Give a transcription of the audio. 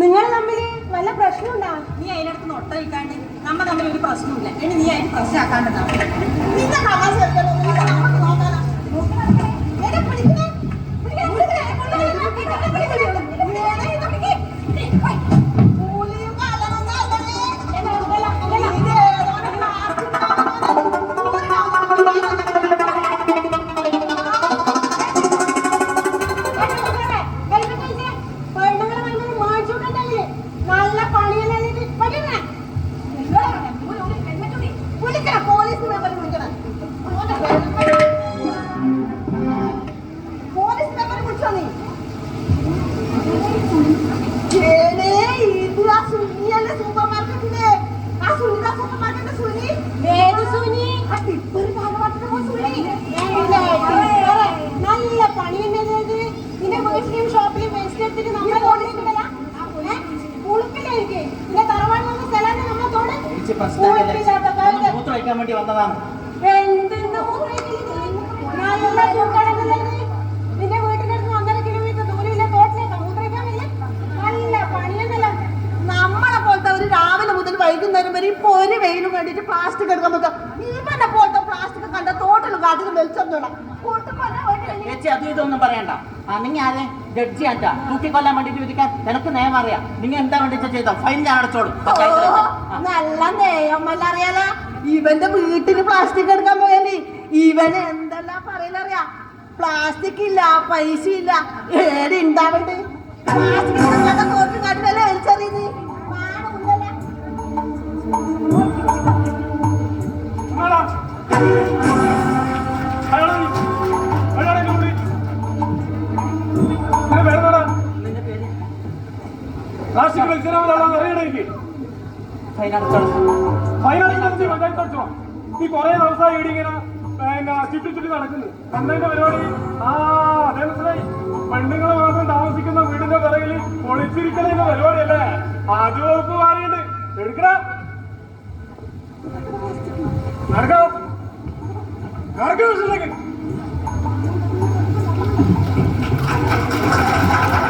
നിങ്ങൾ തമ്മിൽ വല്ല പ്രശ്നമുണ്ടാ നീ അതിനടുത്ത് നൊട്ട വയ്ക്കാണ്ട് നമ്മ തമ്മിൽ ഒരു പ്രശ്നമില്ല ഇനി നീ അതിന് പ്രശ്നമാക്കാണ്ടെന്നാണ് നിന്റെ തമാശ നല്ല പണിയല്ലേ നിന്റെ വീട്ടിലും ഷോപ്പിലും വേസ്റ്റ് എടുത്തിട്ട് നമ്മളെ വിടല ഉളുപ്പിലേക്ക് നിന്റെ തറവാട് വന്ന സ്ഥലമാണ് നമ്മളെ തോട്. ഉളുപ്പില്ലാത്ത കാര്യം ഒന്ന് മുതൽ വൈകുന്നേരം വരെ. ഇപ്പൊ ഒരു വെയിലും വേണ്ടിട്ട് പ്ലാസ്റ്റിക് എടുക്കാൻ നോക്കാം. ഇവനെ പോലത്തെ പ്ലാസ്റ്റിക് കണ്ട തോട്ടിലും കാട്ടിലും വെളിച്ചൊന്നും ചേച്ചി അതും ഇതൊന്നും പറയണ്ട. നിങ്ങൾ ആരെ? ജഡ്ജി ആറ്റാ തൂക്കിക്കൊല്ലാൻ വേണ്ടിട്ട് വിധിക്കാൻ നിനക്ക് നിയമം അറിയാം. നിങ്ങൾ എന്താ വേണ്ടി ചെയ്തോ ഫൈൻ ഞാൻ അടച്ചോളും. നല്ല നേയമ്മല്ല അറിയാലോ? ഇവന്റെ വീട്ടിൽ പ്ലാസ്റ്റിക് എടുക്കാൻ പോയാലേ ഇവന് എന്തെല്ലാം പറയലറിയാ? പ്ലാസ്റ്റിക് ഇല്ല പൈസ ഇല്ല. ഏടി ഉണ്ടാവണ്ടേ പ്ലാസ്റ്റിക് തോട്ടിൽ കാട്ടിലല്ലേ വലിച്ചെറിയുന്നത് നീ കുറേ ദിവസമായി ഇവിടെ ഇങ്ങനെ ചുറ്റി ചുറ്റി നടക്കുന്നു അന്നതിന്റെ പരിപാടി ആ അതേ മനസ്സിലായി പെണ്ണുങ്ങൾ താമസിക്കുന്ന വീടിന്റെ പിറകിൽ ഒളിച്ചിരിക്കുന്ന പരിപാടിയല്ലേ ആദ്യ വകുപ്പ് മാറിയിട്ട് എടുക്കടാ നടക്കാം